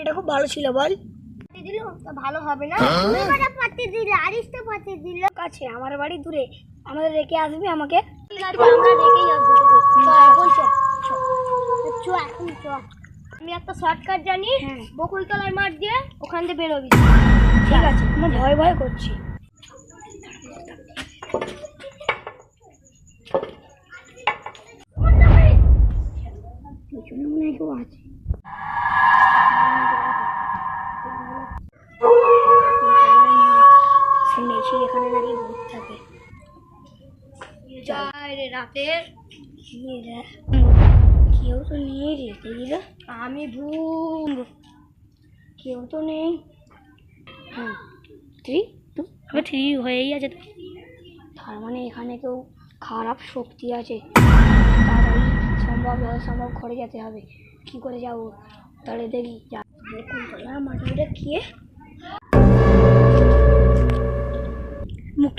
এটা খুব ভালো ছিল বল। দিল? ভালো হবে না? পাঠিয়ে দিল আরিসটা পাঠিয়ে দিল। কাছে আমার বাড়ি দূরে। আমাদের রেখে আসবি আমাকে? আমরা রেখেই আসব চ এখন চ এখন আমি একটা শর্টকাট জানি হ্যাঁ। বকুলতলার মাঠ দিয়ে ওখান থেকে বেরোবি। ঠিক আছে আমার ভয় ভয় করছি। পিছনে মনে হয় কেউ আছে। শুনেছি এখানে নাকি ভূত থাকে। রাতে। কেউ তো নেই রে দেখি আমি ভূত। কেউ তো নেই। হ্যাঁ থ্রি টু থ্রি হয়েই আছে তো। তার মানে এখানে কেউ খারাপ শক্তি আছে। তাড়াতাড়ি সম্ভব সম্ভব ঘরে যেতে হবে। কি করে যাব? তাহলে দেখি যা। বকুলতলা মাটিটা খেয়ে